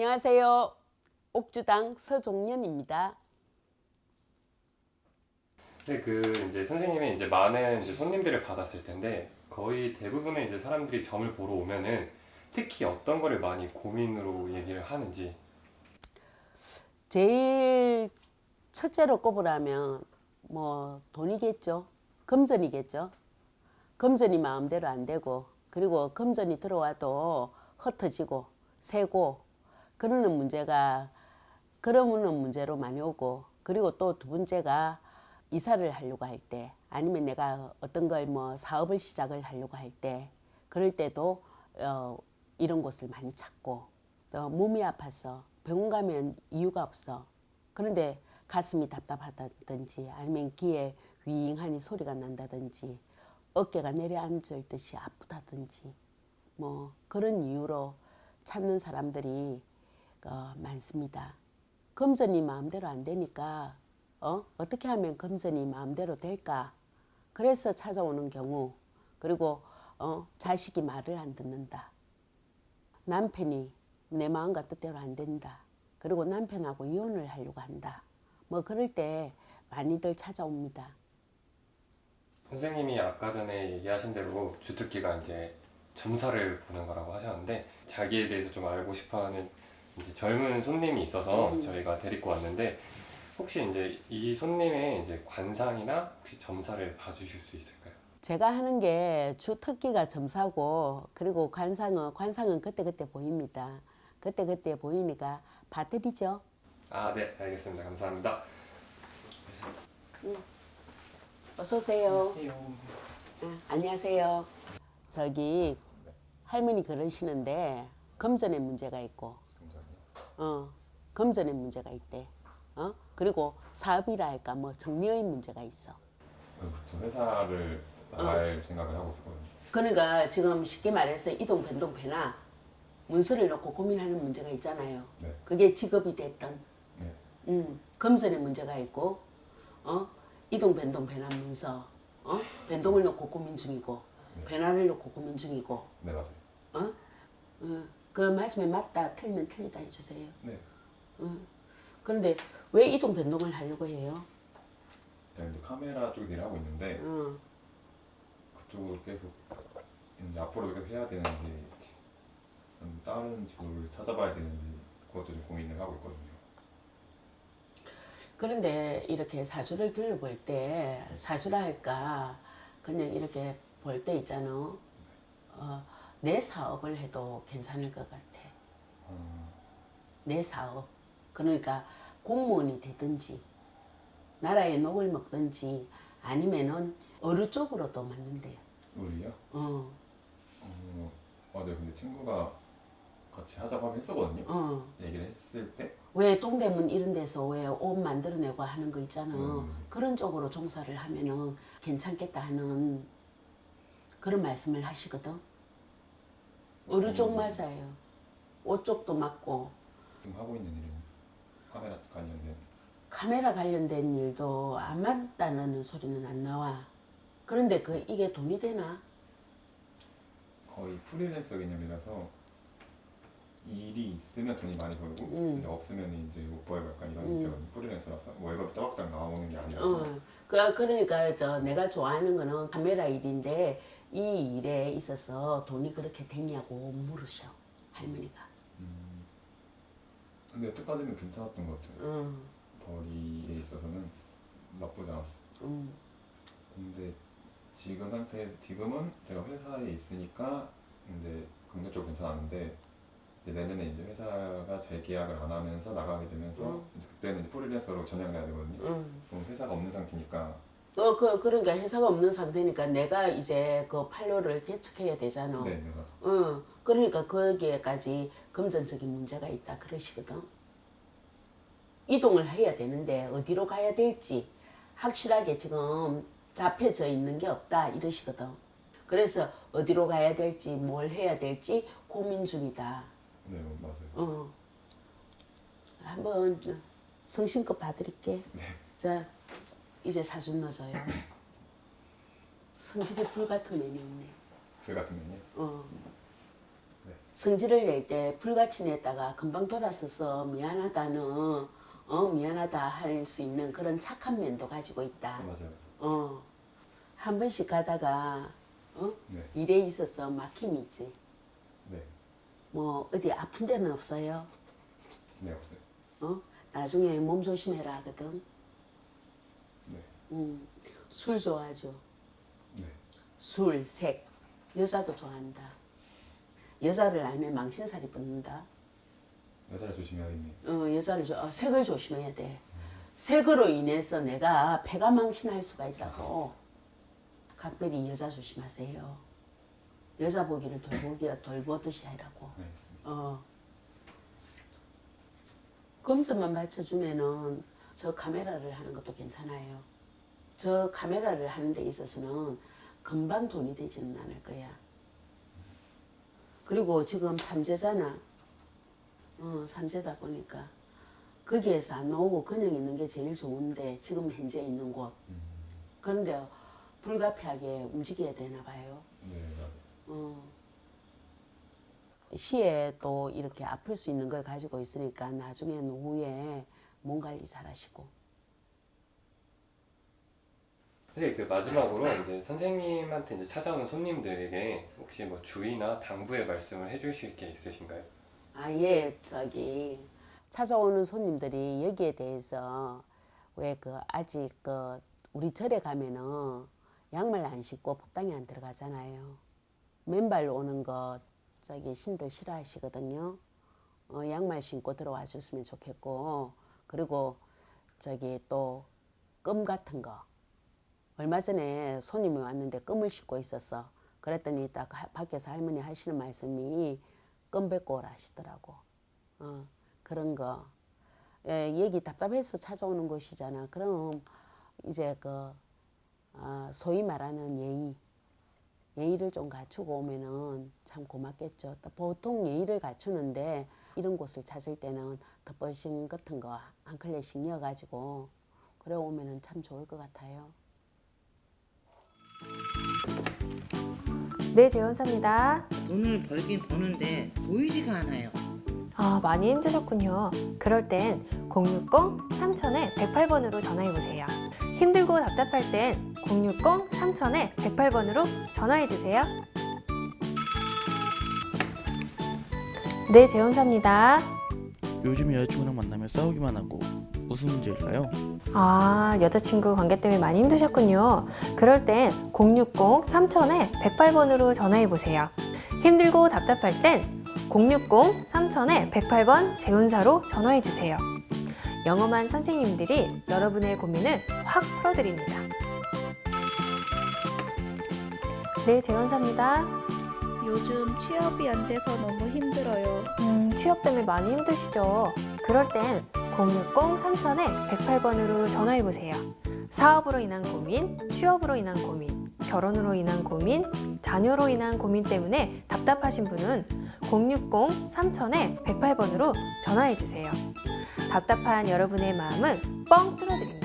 안녕하세요. 옥주당 서종년입니다. 네, 그 이제 선생님이 이제 많은 이제 손님들을 받았을 텐데 거의 대부분의 이제 사람들이 점을 보러 오면은 특히 어떤 거를 많이 고민으로 얘기를 하는지 제일 첫째로 꼽으라면 뭐 돈이겠죠. 금전이겠죠. 금전이 마음대로 안 되고 그리고 금전이 들어와도 흩어지고 새고 그러는 문제가 그러는 문제로 많이 오고 그리고 또 두 번째가 이사를 하려고 할 때 아니면 내가 어떤 걸 뭐 사업을 시작을 하려고 할 때 그럴 때도 어, 이런 곳을 많이 찾고 또 몸이 아파서 병원 가면 이유가 없어. 그런데 가슴이 답답하다든지 아니면 귀에 윙하니 소리가 난다든지 어깨가 내려앉을 듯이 아프다든지 뭐 그런 이유로 찾는 사람들이 어, 많습니다. 금전이 마음대로 안 되니까 어? 어떻게 하면 금전이 마음대로 될까? 그래서 찾아오는 경우 그리고 어, 자식이 말을 안 듣는다. 남편이 내 마음과 뜻대로 안 된다. 그리고 남편하고 이혼을 하려고 한다. 뭐 그럴 때 많이들 찾아옵니다. 선생님이 아까 전에 얘기하신 대로 주특기가 이제 점사를 보는 거라고 하셨는데 자기에 대해서 좀 알고 싶어하는 이제 젊은 손님이 있어서 음. 저희가 데리고 왔는데 혹시 이제 이 손님의 이제 관상이나 혹시 점사를 봐주실 수 있을까요? 제가 하는 게 주 특기가 점사고 그리고 관상은 관상은 그때 그때 보입니다. 그때 그때 보이니까 봐드리죠. 아, 네, 알겠습니다. 감사합니다. 어서 오세요. 아, 안녕하세요. 저기 할머니 그러시는데 금전에 문제가 있고, 어, 금전에 문제가 있대. 어? 그리고 사업이라 할까 뭐 정리의 문제가 있어. 저 회사를 나갈 생각을 하고 있었거든요. 그러니까 지금 쉽게 말해서 이동 변동 변화 문서를 놓고 고민하는 문제가 있잖아요. 네. 그게 직업이 됐던 네. 음, 금전에 문제가 있고 어? 이동 변동 변화 문서 어? 변동을 놓고 고민 중이고 변화를 놓고 고민 중이고 네 맞아요. 어? 어, 그 말씀에 맞다 틀리면 틀리다 해주세요. 네. 그런데 왜 이동 변동을 하려고 해요? 이제 카메라 쪽 일을 하고 있는데 어, 그쪽을 계속 이제 앞으로도 계속 해야 되는지 아니면 다른 직업을 찾아봐야 되는지 그것도 좀 고민을 하고 있거든요. 그런데 이렇게 사주를 둘러볼 때 사주라 할까 그냥 이렇게 볼 때 있잖아. 어, 내 사업을 해도 괜찮을 것 같아. 어, 내 사업. 그러니까 공무원이 되든지 나라에 녹을 먹든지 아니면은 어느 쪽으로도 맞는데요. 우리요? 어, 어, 맞아요. 근데 친구가 같이 하자고 하면 했었거든요. 어. 얘기를 했을 때왜 동대문 이런 데서 왜 옷 만들어내고 하는 거 있잖아. 음. 그런 쪽으로 종사를 하면은 괜찮겠다 하는 그런 말씀을 하시거든. 어느 쪽 맞아요. 옷 쪽도 맞고 지금 하고 있는 일은 카메라 관련된 카메라 관련된 일도 안 맞다는 소리는 안 나와. 그런데 그 이게 돈이 되나? 거의 프리랜서 개념이라서 일이 있으면 돈이 많이 벌고 음. 근데 없으면 이제 못 벌고 약간 이런 음. 음. 프리랜서라서 월급 따박따박 나오는 게 아니라서 어. 그 그러니까 저 내가 좋아하는 거는 카메라 일인데 이 일에 있어서 돈이 그렇게 됐냐고 물으셔 할머니가. 음. 근데 여태까지는 괜찮았던 것 같아요. 응, 벌이에 있어서는 나쁘지 않았어. 응. 근데 지금 상태에서 지금은 제가 회사에 있으니까 이제 금전적으로 괜찮았는데 이제 내년에 이제 회사가 재계약을 안 하면서 나가게 되면서 음. 이제 그때는 이제 프리랜서로 전향해야 되거든요. 응. 그럼 회사가 없는 상태니까 어, 그, 그러니까 회사가 없는 상태니까 내가 이제 그 판로를 개척해야 되잖아. 네, 내가 응. 그러니까 거기에까지 금전적인 문제가 있다 그러시거든. 이동을 해야 되는데 어디로 가야 될지 확실하게 지금 잡혀져 있는 게 없다 이러시거든. 그래서 어디로 가야 될지 뭘 해야 될지 고민 중이다. 네 맞아요. 어. 한번 성심껏 봐드릴게. 네. 자, 이제 사준 넣어줘요. 성질이 불 같은 면이 없네. 불 같은 면요. 어. 네. 성질을 낼 때 불같이 냈다가 금방 돌아서서 미안하다는 어 미안하다 할 수 있는 그런 착한 면도 가지고 있다. 아, 맞아요. 맞아요. 어, 한 번씩 가다가 어? 네. 일에 있어서 막힘이 있지. 네. 뭐 어디 아픈 데는 없어요. 네 없어요. 어? 나중에 몸 조심해라 하거든. 네. 음, 술 좋아하죠. 네. 술, 색. 여자도 좋아한다. 여자를 알면 망신살이 붙는다. 여자를 조심해야겠네요. 어, 여자를 조, 어, 색을 조심해야 돼. 색으로 인해서 내가 폐가 망신할 수가 있다고. 각별히 여자 조심하세요. 여자 보기를 돌보기가 돌보듯이 하라고. 알겠습니다. 어. 검사만 맞춰주면은 저 카메라를 하는 것도 괜찮아요. 저 카메라를 하는 데 있어서는 금방 돈이 되지는 않을 거야. 그리고 지금 삼재잖아. 어, 삼재다 보니까 거기에서 안 나오고 그냥 있는 게 제일 좋은데 지금 현재 있는 곳. 그런데 불가피하게 움직여야 되나 봐요. 네. 어. 시에 또 이렇게 아플 수 있는 걸 가지고 있으니까 나중에 노후에 몸 관리 잘 하시고. 사실 그 마지막으로 이제 선생님한테 이제 찾아오는 손님들에게 혹시 뭐 주의나 당부의 말씀을 해주실 게 있으신가요? 아예 저기 찾아오는 손님들이 여기에 대해서 왜 그 아직 그 우리 절에 가면은 양말 안 신고 법당에 안 들어가잖아요. 맨발로 오는 거 저기 신들 싫어하시거든요. 어, 양말 신고 들어와 줬으면 좋겠고 그리고 저기 또 껌 같은 거 얼마 전에 손님이 왔는데 껌을 씻고 있었어. 그랬더니 딱 하- 밖에서 할머니 하시는 말씀이 껌 뱉고 오라 하시더라고. 어, 그런 거. 예, 얘기 답답해서 찾아오는 것이잖아. 그럼 이제 그 어, 소위 말하는 예의, 예의를 좀 갖추고 오면은 참 고맙겠죠. 또 보통 예의를 갖추는데 이런 곳을 찾을 때는 덮버싱 같은 거 한 클레씩 이어가지고 그래 오면은 참 좋을 것 같아요. 네, 재원사입니다. 돈을 벌긴 버는데 보이지가 않아요. 아, 많이 힘드셨군요. 그럴 땐 060-3000에 108번으로 전화해보세요. 힘들고 답답할 땐 060-3000에 108번으로 전화해주세요. 네, 재원사입니다. 요즘 여자친구랑 만나면 싸우기만 하고 무슨 문제일까요? 아, 여자친구 관계 때문에 많이 힘드셨군요. 그럴 땐 060-3000에 108번으로 전화해보세요. 힘들고 답답할 땐 060-3000에 108번 재운사로 전화해주세요. 영험한 선생님들이 여러분의 고민을 확 풀어드립니다. 네, 재원사입니다. 요즘 취업이 안 돼서 너무 힘들어요. 음, 취업 때문에 많이 힘드시죠? 그럴 땐 060-3000에 108번으로 전화해보세요. 사업으로 인한 고민, 취업으로 인한 고민, 결혼으로 인한 고민, 자녀로 인한 고민 때문에 답답하신 분은 060-3000에 108번으로 전화해주세요. 답답한 여러분의 마음은 뻥 뚫어드립니다.